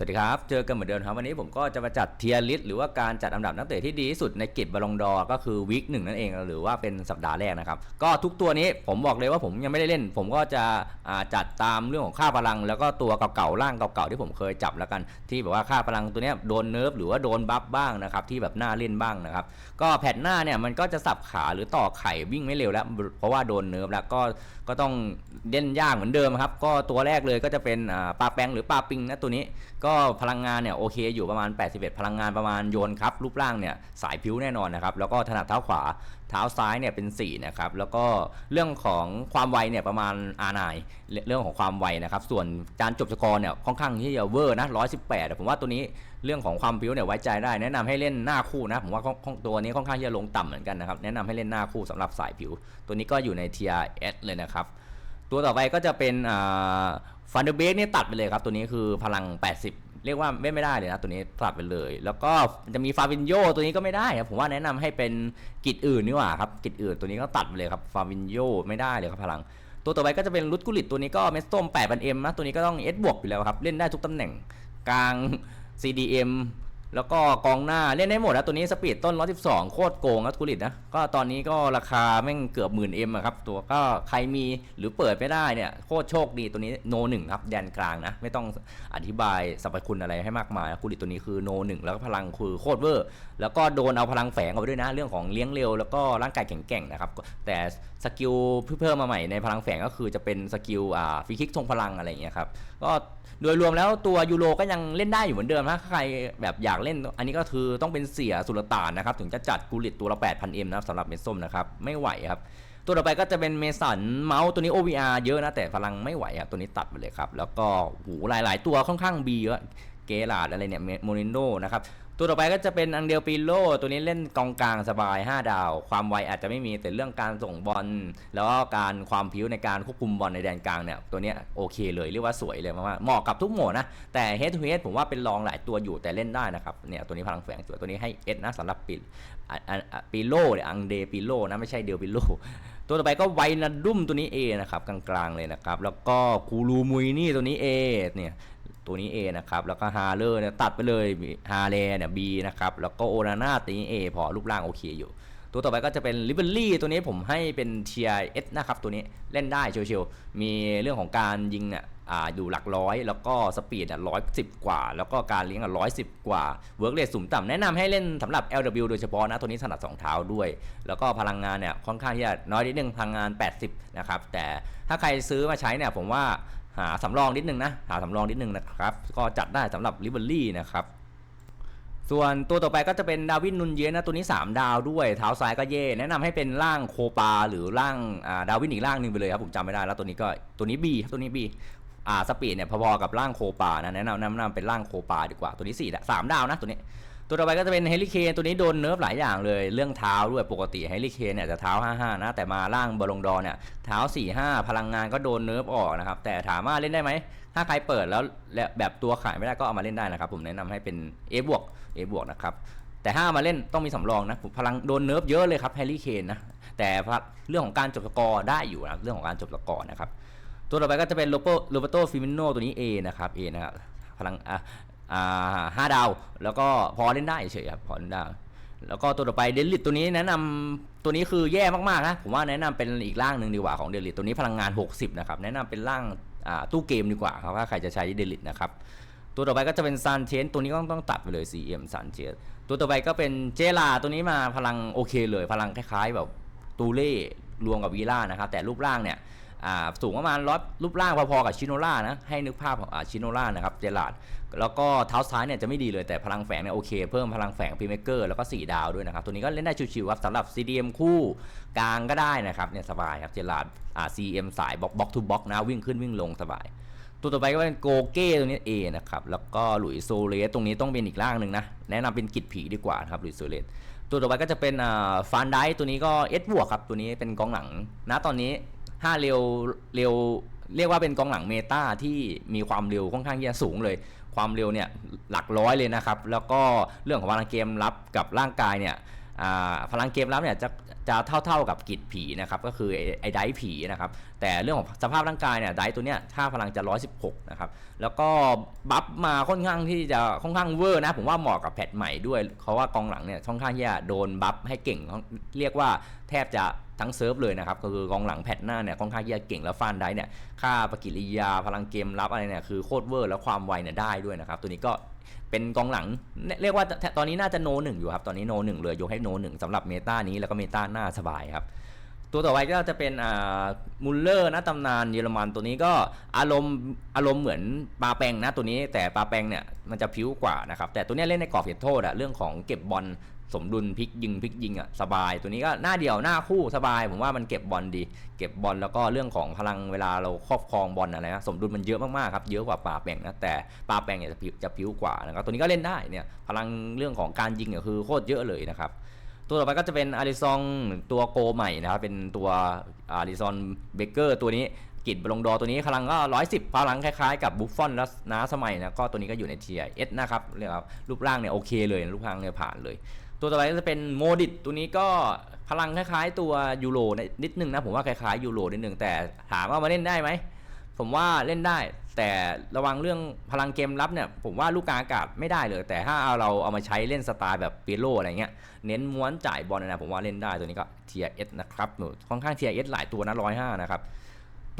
สวัสดีครับ เจอกันเหมือนเดิมครับ วันนี้ผมก็จะมาจัดเทียร์ลิสต์หรือว่าการจัดอันดับนักเตะที่ดีที่สุดในกิจบอลงดอก็คือวีคหนึ่งนั่นเอง หรือว่าเป็นสัปดาห์แรกนะครับ ก็ทุกตัวนี้ผมบอกเลยว่าผมยังไม่ได้เล่น ผมก็จะจัดตามเรื่องของค่าพลัง แล้วก็ตัวเก่าๆร่างเก่าๆที่ผมเคยจับแล้วกัน ที่แบบว่าค่าพลังตัวนี้โดนเนิร์ฟหรือว่าโดนบัฟบ้างนะครับที่แบบน่าเล่นบ้างนะครับก็แผ่นหน้าเนี่ยมันก็จะสับขาหรือต่อไข่วิ่งไม่เร็วแล้ว เพราะว่าโดนเนิร์ฟแล้วก็ก็ต้องเล่นยากเหมือนเดิมครับก็ตัวแรกเลยก็จะเป็นอ่าปลาแปงหรือปลาปิงนะตัวนี้ก็พลังงานเนี่ยโอเคอยู่ประมาณ 81 พลังงานประมาณโยนครับ รูปร่างเนี่ยสายผิวแน่นอนนะครับ แล้วก็ถนัดเท้าขวาเท้าซ้ายเนี่ยเป็น 4 นะครับ แล้วก็เรื่องของความไวเนี่ยประมาณ R9 เรื่องของความไวนะครับ ส่วนการจบสกอร์เนี่ยค่อนข้างที่จะเวอร์นะ118แต่ผมว่าตัวนี้เรื่องของความผิวเนี่ยไว้ใจได้แนะนำให้เล่นหน้าคู่นะผมว่าตัวนี้ค่อนข้างที่จะลงต่ำเหมือนกันนะครับแนะนำให้เล่นหน้าคู่สำหรับสายผิว ตัวนี้ก็อยู่ใน TRS เลยนะครับตัวต่อไปก็จะเป็น ฟันเดอร์เบกนี่ตัดไปเลยครับ ตัวนี้คือพลัง 80 เรียกว่าไม่ไม่ได้เลยนะตัวนี้ตัดไปเลย แล้วก็จะมีฟาวินโยตัวนี้ก็ไม่ได้ครับผมว่าแนะนำให้เป็นกิจอื่นนี่หว่าครับกิจอื่นตัวนี้ก็ตัดไปเลยครับฟาวินโยไม่ได้เลยครับพลัง ตัวต่อไปก็จะเป็นลุดกุลิตตัวนี้ก็เมสโตม8 0 0 0 m นะตัวนี้ก็ต้อง S บวกอยู่แล้วครับเล่นได้ทุกตำแหน่งกลาง CDM แล้วก็กองหน้าเล่นได้หมดนะตัวนี้สปีดต้น 112 โคตรโกงครับกุลิตนะ ก็ตอนนี้ก็ราคาแม่งเกือบหมื่นเอ็มครับ ตัวก็ใครมีหรือเปิดไม่ได้เนี่ย โคตรโชคดีตัวนี้โนหนึ่งครับ แดนกลางนะ ไม่ต้องอธิบายสรรพคุณอะไรให้มากมายกุลิตตัวนี้คือโนหนึ่งแล้วก็พลังคือโคตรเวอร์ แล้วก็โดนเอาพลังแฝงเอาไปด้วยนะ เรื่องของเลี้ยงเร็วแล้วก็ร่างกายแข็งแกร่งนะครับแต่สกิลเพิ่มมาใหม่ในพลังแฝงก็คือจะเป็นสกิลอ่าฟรีคิกทรงพลังอะไรอย่างเงี้ยครับก็โดยรวมแล้วตัวยูโรก็ยังเล่นได้อยู่เหมือนเดิมนะใครแบบอยากเล่น อันนี้ก็คือต้องเป็นเสียสุลต่านนะครับ ถึงจะจัดกูลิตตัวละ 8,000M นะครับสำหรับเมดส้มนะครับ ไม่ไหวครับ ตัวต่อไปก็จะเป็นเมสันเมาส์ตัวนี้ OVR เยอะนะ แต่พลังไม่ไหวครับตัวนี้ตัดไปเลยครับ แล้วก็หูหลาย ๆ ตัวค่อนข้างบีเยอะเกลาดอะไรเนี่ยโมนิโนนะครับ ตัวต่อไปก็จะเป็นอังเดลปิโลตัวนี้เล่นกองกลางสบาย 5 ดาว ความไวอาจจะไม่มีแต่เรื่องการส่งบอลแล้วก็การความผิวในการควบคุมบอลในแดนกลางเนี่ยตัวนี้โอเคเลยเรียกว่าสวยเลยมากๆเหมาะกับทุกโหมดนะแต่ head to head ผมว่าเป็นรองหลายตัวอยู่แต่เล่นได้นะครับเนี่ยตัวนี้พลังแฝงตัวตัวนี้ให้เอสนะสำหรับปิปิโลหรืออังเดปิโลนะไม่ใช่เดลปิโลตัวต่อไปก็ไวนาดุมตัวนี้ A นะครับกลางๆเลยนะครับแล้วก็คูรูมุยนี่ตัวนี้ A เนี่ย ตัวนี้ A นะครับแล้วก็ฮาเลอร์เนี่ยตัดไปเลยฮาเลเนี่ย B นะครับแล้วก็โอนาน่าตัวนี้ A พอรูปร่างโอเคอยู่ ตัวต่อไปก็จะเป็นลิเบอรี่ตัวนี้ผมให้เป็น TIS นะครับตัวนี้เล่นได้เชียวๆมีเรื่องของการยิงเนี่ยอ่าอยู่หลักร้อย แล้วก็สปีดอะร้อยสิบกว่า แล้วก็การเลี้ยงอะร้อยสิบกว่าเวิร์กเรทสูงต่ำแนะนำให้เล่นสำหรับ LW โดยเฉพาะนะ ตัวนี้ถนัดสองเท้าด้วย แล้วก็พลังงานเนี่ยค่อนข้างที่จะน้อยนิดนึงพลังงาน 80 นะครับ แต่ถ้าใครซื้อมาใช้เนี่ยผมว่า หาสำรองนิดนึงนะ หาสำรองนิดนึงนะครับ ก็จัดได้สำหรับลิเบอรี่นะครับ ส่วนตัวต่อไปก็จะเป็นดาวินนุนเยสนะ ตัวนี้ 3 ดาวด้วย เท้าซ้ายก็เย่ แนะนำให้เป็นร่างโคปา หรือร่างาดาวินอีกร่างหนึ่งไปเลยครับผมจำไม่ได้แล้วตัวนี้ก็ตัวนี้ B ครับตัวนี้ B อ่าสปีดเนี่ยพอๆกับร่างโคปานะแนะนำแนะนำเป็นร่างโคปาดีกว่าตัวนี้4ดาสามดาวนะตัวนี้ ตัวต่อไปก็จะเป็นเฮลิเคนตัวนี้โดนเนิร์ฟหลายอย่างเลยเรื่องเท้าด้วยปกติเฮลิเคนเนี่ยจะเท้า 55 นะ แต่มาล่างบอลงดอเนี่ยเท้า 45 พลังงานก็โดนเนิร์ฟออกนะครับ แต่ถามว่าเล่นได้ไหม ถ้าใครเปิดแล้วแบบตัวขายไม่ได้ก็เอามาเล่นได้นะครับ ผมแนะนำให้เป็น A บวก A บวกนะครับแต่ถ้ามาเล่นต้องมีสำรองนะพลังโดนเนิร์ฟเยอะเลยครับเฮลิเคนนะแต่เรื่องของการจบสกอร์ได้อยู่นะเรื่องของการจบสกอร์นะครับตัวต่อไปก็จะเป็นโรโปโรเบโตฟิมิโนตัวนี้ A นะครับ A นะครับพลังอะ ห้าดาว แล้วก็พอเล่นได้เฉยครับพอเล่นได้แล้วก็ตัวต่อไปเดลิตตัวนี้แนะนำตัวนี้คือแย่มากๆนะผมว่าแนะนำเป็นอีกร่างหนึ่งดีกว่าของเดลิตตัวนี้พลังงาน 60 นะครับ แนะนำเป็นร่างตู้เกมดีกว่าครับถ้าใครจะใช้เดลิตนะครับตัวต่อไปก็จะเป็นซันเชนตัวนี้ก็ต้องตัดไปเลย CM ซันเชนตัวต่อไปก็เป็นเจลาตัวนี้มาพลังโอเคเลย พลังคล้ายๆแบบตูเล่รวมกับวีล่านะครับแต่รูปร่างเนี่ย อ่าสูงประมาณร้อยรูปร่างพอๆกับชิโนล่านะ ให้นึกภาพของอ่าชิโนล่านะครับเจลาดแล้วก็เท้าซ้ายเนี่ยจะไม่ดีเลยแต่พลังแฝงเนี่ยโอเค เพิ่มพลังแฝงพีเมเกอร์แล้วก็ 4 ดาวด้วยนะครับ ตัวนี้ก็เล่นได้ชิวๆครับสำหรับ CDM คู่กลางก็ได้นะครับเนี่ยสบายครับเจลาดอ่า CM สายบล็อกบล็อกทูบล็อกนะวิ่งขึ้นวิ่งลงสบาย ตัวต่อไปก็เป็นโกเก้ตัวนี้ A นะครับแล้วก็หลุยโซเลสตรงนี้ต้องเป็นอีกร่างหนึ่งนะแนะนำเป็นกิดผีดีกว่าครับหลุยโซเลสตัวต่อไปก็จะเป็นฟานไดตัวนี้ก็เอสบวกครับตัวนี้เป็นกองหลังนะตอนนี้ 5เร็วเร็วเรียกว่าเป็นกองหลังเมตาที่มีความเร็วค่อนข้างที่จะสูงเลย ความเร็วเนี่ยหลักร้อยเลยนะครับ แล้วก็เรื่องของพลังเกมรับกับร่างกายเนี่ยอ่าพลังเกมรับเนี่ยจะจะเท่าๆกับกิจผีนะครับก็คือไอ้ไอ้ไดผีนะครับแต่เรื่องของสภาพร่างกายเนี่ยไดตัวเนี้ยค่าพลังจะ 116 นะครับแล้วก็บัฟมาค่อนข้างที่จะค่อนข้างเวอร์นะผมว่าเหมาะกับแพทใหม่ด้วย เพราะว่ากองหลังเนี่ยค่อนข้างที่จะโดนบัฟให้เก่งเรียกว่าแทบจะ ทั้งเซิร์ฟเลยนะครับก็คือกองหลังแพทหน้าเนี่ยค่อนข้างที่จะเก่งแล้วฟานได้เนี่ยค่าปฏิกิริยาพลังเกมรับอะไรเนี่ยคือโคตรเวอร์แล้วความไวเนี่ยได้ด้วยนะครับตัวนี้ก็เป็นกองหลังเรียกว่าตอนนี้น่าจะโนหนึ่งอยู่ครับตอนนี้โนหนึ่งเลยยกให้โนหนึ่งสำหรับเมตานี้แล้วก็เมตาหน้าสบายครับตัวต่อไปก็จะเป็นอ่ามุลเลอร์นะตำนานเยอรมันตัวนี้ก็อารมณ์อารมณ์เหมือนปลาแปงนะตัวนี้แต่ปลาแปงเนี่ยมันจะพิ้วกว่านะครับแต่ตัวนี้เล่นในกรอบเขตโทษอะเรื่องของเก็บบอล สมดุลพลิกยิงพลิกยิงอะสบาย ตัวนี้ก็หน้าเดียวหน้าคู่สบาย ผมว่ามันเก็บบอลดี เก็บบอลแล้วก็เรื่องของพลังเวลาเราครอบครองบอลอะไรนะสมดุลมันเยอะมากๆครับเยอะกว่าปาแปงนะแต่ปาแปงเนี่ยจะพิวจะพิวกว่านะครับตัวนี้ก็เล่นได้เนี่ยพลังเรื่องของการยิงเนี่ยคือโคตรเยอะเลยนะครับตัวต่อไปก็จะเป็นอาริซองตัวโกใหม่นะครับเป็นตัวอาริซอนเบเกอร์ตัวนี้กิจบอลงดอร์ตัวนี้พลังก็ 110 พลังคล้ายๆกับบุฟฟอนและน้าสมัยนะก็ตัวนี้ก็อยู่ใน Tier S นะครับเรียกว่ารูปร่างเนี่ยโอเคเลยรูปร่างเนี่ยผ่านเลย ตัวต่อไปก็จะเป็นโมดิตตัวนี้ก็พลังคล้ายๆตัวยูโรนิดนึงนะผมว่าคล้ายๆยูโรนิดนึงแต่ถามว่ามาเล่นได้ไหมผมว่าเล่นได้ แต่ระวังเรื่องพลังเกมรับเนี่ยผมว่าลูกกลางอากาศไม่ได้เลย แต่ถ้าเอาเราเอามาใช้เล่นสไตล์แบบเปียโรอะไรเงี้ยเน้นม้วนจ่ายบอลนะผมว่าเล่นได้ตัวนี้ก็เทียเอสนะครับค่อนข้างเทียเอสหลายตัวนะร้อยห้านะครับ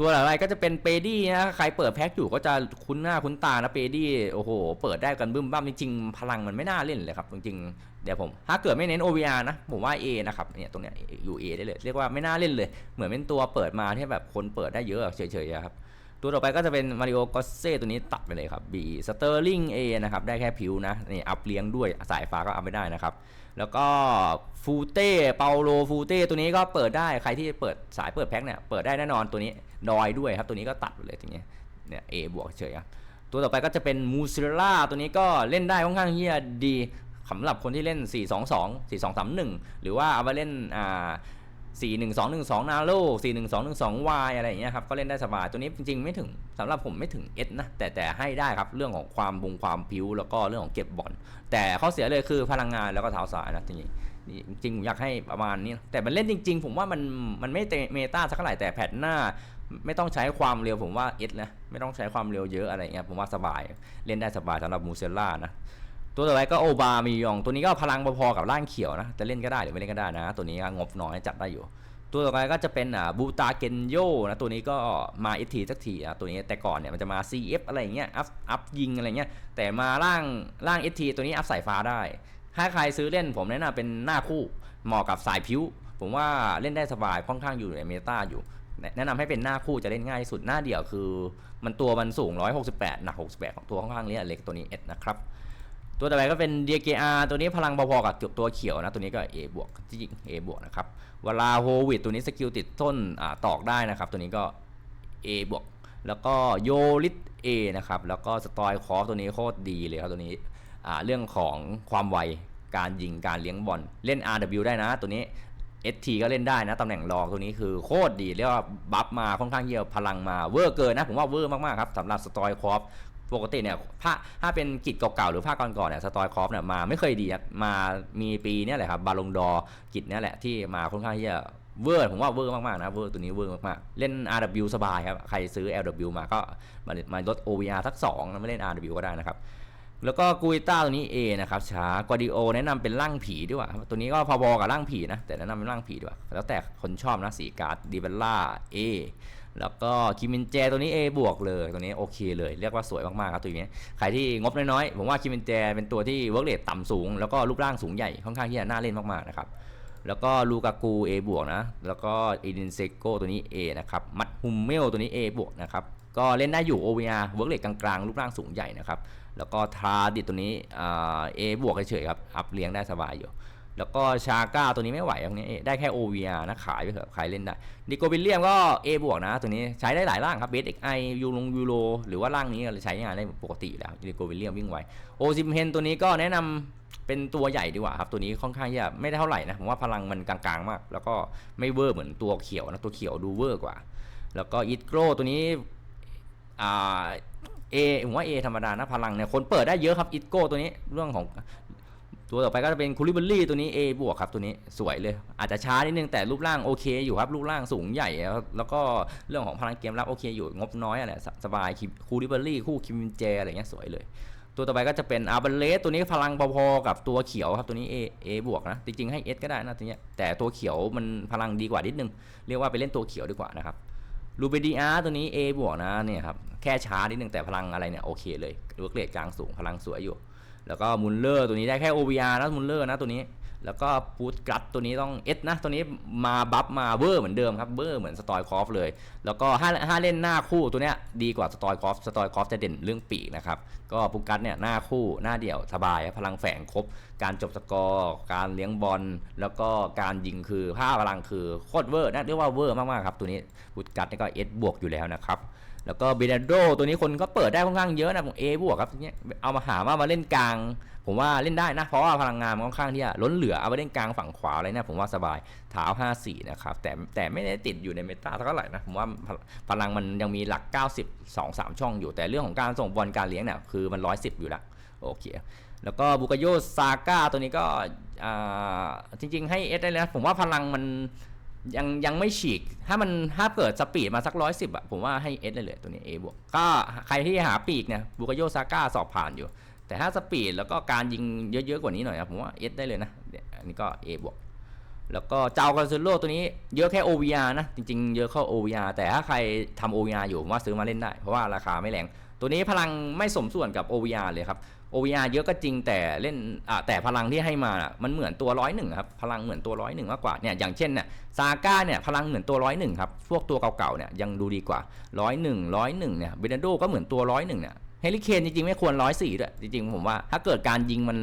ตัวอะไรก็จะเป็นเปดี้นะใครเปิดแพ็กอยู่ก็จะคุ้นหน้าคุ้นตานะเปดี้โอ้โห เปิดได้กันบึ้มบ้ามจริงๆพลังมันไม่น่าเล่นเลยครับจริงๆเดี๋ยวผม ถ้าเกิดไม่เน้น OVR นะผมว่า A นะครับเนี่ยตรงเนี้ยอยู่ A ได้เลย เรียกว่าไม่น่าเล่นเลย เหมือนเป็นตัวเปิดมาที่แบบคนเปิดได้เยอะเฉยๆครับ ตัวต่อไปก็จะเป็นมาริโอกอสเซ่ตัวนี้ตัดไปเลยครับ B สเตอร์ลิง A นะครับ ได้แค่ผิวนะ นี่อัพเลี้ยงด้วยสายฟ้าก็อัพไม่ได้นะครับ แล้วก็ฟูเต้เปาโลฟูเต้ตัวนี้ก็เปิดได้ใครที่เปิดสายเปิดแพ็คเนี่ยเปิดได้แน่นอนตัวนี้ดอยด้วยครับ ตัวนี้ก็ตัดไปเลยทีนี้ยเนี่ย A บวกเฉยครับตัวต่อไปก็จะเป็นมูซิล่าตัวนี้ก็เล่นได้ค่อนข้างที่จะดีสำหรับคนที่เล่น 4 2 2 4 2 3 1 หรือว่าเอาไปเล่นอ่า 4 1 2 1 2นาโล4 1 2 1 2 Y อะไรอย่างเงี้ยครับก็เล่นได้สบายตัวนี้จริงๆไม่ถึงสำหรับผมไม่ถึง S นะแต่แต่ให้ได้ครับเรื่องของความบุงความพิ้วแล้วก็เรื่องของเก็บบอลแต่ข้อเสียเลยคือพลังงานแล้วก็เท้าสายนะจริงจริงผมอยากให้ประมาณนี้แต่มันเล่นจริง ๆ ผมว่ามันมันไม่เมตาสักเท่าไหร่แต่แพทหน้า ไม่ต้องใช้ความเร็วผมว่า S นะไม่ต้องใช้ความเร็วเยอะอะไรเงี้ยผมว่าสบายเล่นได้สบายสำหรับมูเซล่านะ ตัวต่อไปก็โอบามียอง ตัวนี้ก็พลังพอๆกับร่างเขียวนะ จะเล่นก็ได้หรือไม่เล่นก็ได้นะ ตัวนี้งบน้อยจัดได้อยู่ ตัวต่อไปก็จะเป็นอ่าบูตาเกนโยนะ ตัวนี้ก็มาเอทีสักทีอะตัวนี้แต่ก่อนเนี่ยมันจะมา CF อะไรอย่างเงี้ย อัพ อัพยิงอะไรเงี้ย แต่มาร่างร่างเอทีตัวนี้อัพสายฟ้าได้ ถ้าใครซื้อเล่นผมแนะนำเป็นหน้าคู่ เหมาะกับสายผิว ผมว่าเล่นได้สบาย ค่อนข้างอยู่ในเมตาอยู่แนะนำให้เป็นหน้าคู่จะเล่นง่ายที่สุดหน้าเดี่ยวคือ มันตัวมันสูง 168 หนัก 68 ของตัวค่อนข้างเล็กตัวนี้ S นะครับ ตัวต่อไปก็เป็น DKR ตัวนี้พลังพอๆกับตัวเขียวนะ ตัวนี้ก็ A บวกจริง A บวกนะครับเวลาโฮวิดตัวนี้สกิลติดต้นอ่าตอกได้นะครับ ตัวนี้ก็ A บวกแล้วก็โยลิต A นะครับ แล้วก็สตอยคอฟตัวนี้โคตรดีเลยครับตัวนี้อ่าเรื่องของความไวการยิงการเลี้ยงบอลเล่น RW ได้นะ ตัวนี้ ST ก็เล่นได้นะตำแหน่งรองตัวนี้คือโคตรดีเรียกว่าบัฟมาค่อนข้างเยอะพลังมาเวอร์เกินนะ ผมว่าเวอร์มากๆครับสำหรับสตอยคอฟ ปกติเนี่ยภาคถ้าเป็นกิจเก่าๆหรือภาคก่อนๆเนี่ยสตอยคอฟเนี่ยมาไม่เคยดีมามีปีเนี้ยแหละครับบาลงดอกิจเนี่ยแหละที่มาค่อนข้างที่จะเวอร์ผมว่าเวอร์มากๆนะเวอร์ตัวนี้เวอร์มากๆ เล่น RW สบายครับ ใครซื้อ LW มาก็มามาลด OVR สัก2แล้วไม่เล่น RW ก็ได้นะครับ แล้วก็กุยต้าตัวนี้ A นะครับช้ากวาดิโอแนะนำเป็นร่างผีด้วยว่ะตัวนี้ก็พอๆกับร่างผีนะ แต่แนะนำเป็นร่างผีด้วยแล้วแต่คนชอบนะสีการ์ดดีเบลล่า A แล้วก็คิมินเจตัวนี้ A บวกเลยตัวนี้โอเคเลยเรียกว่าสวยมากๆครับตัวนี้ใครที่งบน้อยๆผมว่าคิมินเจเป็นตัวที่เวิร์กเรทต่ำสูงแล้วก็รูปร่างสูงใหญ่ค่อนข้างที่จะน่าเล่นมากๆนะครับแล้วก็ลูกากู A บวกนะ แล้วก็อีดินเซโกตัวนี้ A นะครับ มัดฮุมเมลตัวนี้ A บวกนะครับ ก็เล่นได้อยู่ OVR เวิร์กเรทกลางๆ รูปร่างสูงใหญ่นะครับ แล้วก็ทราดิตตัวนี้อ่า A บวกเฉยๆครับ อัพเลี้ยงได้สบายอยู่ แล้วก็ชาก้าตัวนี้ไม่ไหวตรงนี้ได้แค่ OVR นะขายไปเถอะใครเล่นได้ดิโกบิลเลียมก็ A บวกนะตัวนี้ใช้ได้หลายร่างครับเบสเอ็กไอยูลงยูโรหรือว่าร่างนี้ใช้งานได้ปกติอยู่แล้วดิโกบิลเลียมวิ่งไวโอซิมเฮนตัวนี้ก็แนะนำเป็นตัวใหญ่ดีกว่าครับ ตัวนี้ค่อนข้างที่จะไม่ได้เท่าไหร่นะผมว่าพลังมันกลางๆมาก แล้วก็ไม่เวอร์เหมือนตัวเขียวนะตัวเขียวดูเวอร์กว่า แล้วก็อิทโกรตัวนี้อ่า A ผมว่า A ธรรมดานะพลังเนี่ยคนเปิดได้เยอะครับอิโก้ตัวนี้เรื่องของ ตัวต่อไปก็จะเป็นคูลิเบอรี่ตัวนี้ A บวกครับตัวนี้สวยเลย อาจจะช้านิดนึงแต่รูปร่างโอเคอยู่ครับรูปร่างสูงใหญ่ แล้วก็เรื่องของพลังเกมรับโอเคอยู่งบน้อยอะไรสสบายคูลิเบอรี่คู่คิมินเจอะไรเงี้ยสวยเลย ตัวต่อไปก็จะเป็นอาร์เบเลสตัวนี้พลังพอๆกับตัวเขียวครับตัวนี้ A A บวกนะจริงๆให้ S ก็ได้นะตัวเนี้ยแต่ตัวเขียวมันพลังดีกว่านิดนึงเรียกว่าไปเล่นตัวเขียวดีกว่านะครับลูเบดีอาร์ตัวนี้ A บวกนะเนี่ยครับแค่ช้านิดนึงแต่พลังอะไรเนี่ยโอเคเลยหรือว่าเกรดกลางสูงพลังสวยอยู่ แล้วก็มุลเลอร์ตัวนี้ได้แค่ OVR นะมุลเลอร์นะตัวนี้ แล้วก็พูดกัตตัวนี้ต้อง S นะ ตัวนี้มาบัฟมาเวอร์เหมือนเดิมครับเวอร์เหมือนสตอยคอฟเลย แล้วก็ถ้าถ้าเล่นหน้าคู่ตัวเนี้ยดีกว่าสตอยคอฟสตอยคอฟจะเด่นเรื่องปีกนะครับ ก็พูดกัตเนี่ยหน้าคู่หน้าเดี่ยวสบายพลังแฝงครบ การจบสกอร์การเลี้ยงบอลแล้วก็การยิงคือผ้าพลังคือโคตรเวอร์นะเรียกว่าเวอร์มากๆครับตัวนี้พูดกัตนี่ก็ S บวกอยู่แล้วนะครับ แล้วก็เบเนโดตัวนี้คนก็เปิดได้ค่อนข้างเยอะนะผมเอบวกครับเนี้ยเอามาหาว่ามาเล่นกลาง ผมว่าเล่นได้นะ เพราะว่าพลังงานมันค่อนข้างที่จะล้นเหลือเอาไปเล่นกลางฝั่งขวาอะไรนี่ยผมว่าสบายเท้า54 นะครับ แต่แต่ไม่ได้ติดอยู่ในเมตาเท่าไหร่นะ ผมว่าพลังมันยังมีหลัก 90 2 3 ช่องอยู่แต่เรื่องของการส่งบอลการเลี้ยงเนี่ยคือมัน 110 อยู่แล้วโอเคแล้วก็บุกโยซาก้าตัวนี้ก็จริง ๆ ให้เอสได้เลยนะผมว่าพลังมัน ยังยังไม่ฉีก ถ้ามันถ้าเกิดสปีดมาสักร้อยสิบอะผมว่าให้เอสเลยเลยตัวนี้ A บวก ก็ใครที่หาปีกเนี่ยบุกโยซาก้าสอบผ่านอยู่ แต่ถ้าสปีดแล้วก็การยิงเยอะๆกว่านี้หน่อยนะผมว่าเอสได้เลยนะเนี่ยอันนี้ก็ A บวก แล้วก็เจ้ากาซิโลตัวนี้เยอะแค่ OVR นะ จริงๆ เยอะเข้า OVR แต่ถ้าใครทำ OVR อยู่ผมว่าซื้อมาเล่นได้ เพราะว่าราคาไม่แรง ตัวนี้พลังไม่สมส่วนกับ OVR เลยครับ OVR เยอะก็จริงแต่เล่นอะแต่พลังที่ให้มา มันเหมือนตัวร้อยหนึ่งครับ พลังเหมือนตัวร้อยหนึ่งมากกว่าเนี่ยอย่างเช่นเนี่ยซาก้าเนี่ยพลังเหมือนตัวร้อยหนึ่งครับ พวกตัวเก่าๆเนี่ยยังดูดีกว่าร้อยหนึ่งร้อยหนึ่งเนี่ยเบนโดก็เหมือนตัวร้อยหนึ่งเนี่ยเฮลิเคนจริงๆไม่ควรร้อยสี่ด้วยจริงๆผมว่าถ้าเกิดการยิงมัน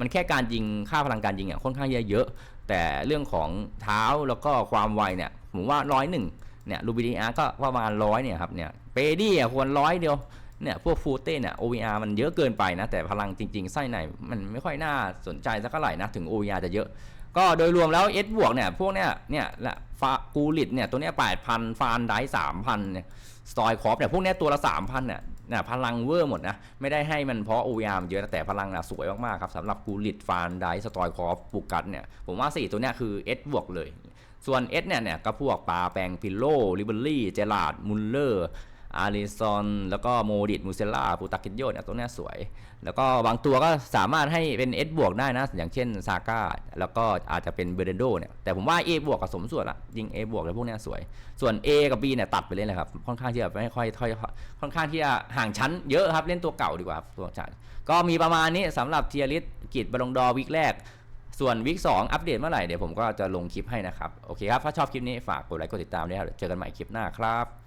มันแค่การยิงค่าพลังการยิงอะค่อนข้างเยอะแต่เรื่องของเท้าแล้วก็ความไวเนี่ยผมว่าร้อยหนึ่งเนี่ยลูบิดีอาร์ก็ประมาณร้อยเนี่ยครับเนี่ยเปดี้อะควรร้อยเดียว เนี่ยพวกฟูเต้เนี่ย OVR มันเยอะเกินไปนะ แต่พลังจริง ๆ ไส้ในมันไม่ค่อยน่าสนใจสักเท่าไหร่นะ ถึง OVR จะเยอะ ก็โดยรวมแล้ว S บวกเนี่ย พวกเนี่ยเนี่ยและฟากูลิตเนี่ย ตัวเนี้ยแปดพันฟานได้สามพันเนี่ยสตอยคอฟเนี่ยพวกเนี้ยตัวละสามพันเนี่ยเนี่ยพลังเวอร์หมดนะ ไม่ได้ให้มันเพราะ OVR มันเยอะนะแต่พลังนะสวยมากๆครับสำหรับกูลิตฟานได้สตอยคอฟปูกัตเนี่ย ผมว่า 4 ตัวเนี้ยคือ S บวกเลย ส่วน S เนี่ยเนี่ยก็พวกปาแปงพิโลลิเบอรี่ เจลาดมุลเลอร์ อาริซอนแล้วก็โมดิตมูเซล่าปูตากิโยเนี่ยตัวเนี้ยสวย แล้วก็บางตัวก็สามารถให้เป็น S บวกได้นะ อย่างเช่นซาก้าแล้วก็อาจจะเป็นเบเรนโดเนี่ยแต่ผมว่า A บวกกับสมส่วนละยิง A บวกเลยพวกเนี้ยสวย ส่วน A กับ B เนี่ยตัดไปเลยนะครับ ค่อนข้างที่จะไม่ค่อยค่อยค่อนข้างที่จะห่างชั้นเยอะครับเล่นตัวเก่าดีกว่าตัวจัดก็มีประมาณนี้สำหรับเทียริสกิจบอลงดอวิกแรกส่วนวิก2อัปเดตเมื่อไหร่เดี๋ยวผมก็จะลงคลิปให้นะครับ โอเคครับ ถ้าชอบคลิปนี้ฝากกดไลค์กดติดตามด้วยครับเจอกันใหม่คลิปหน้าครับ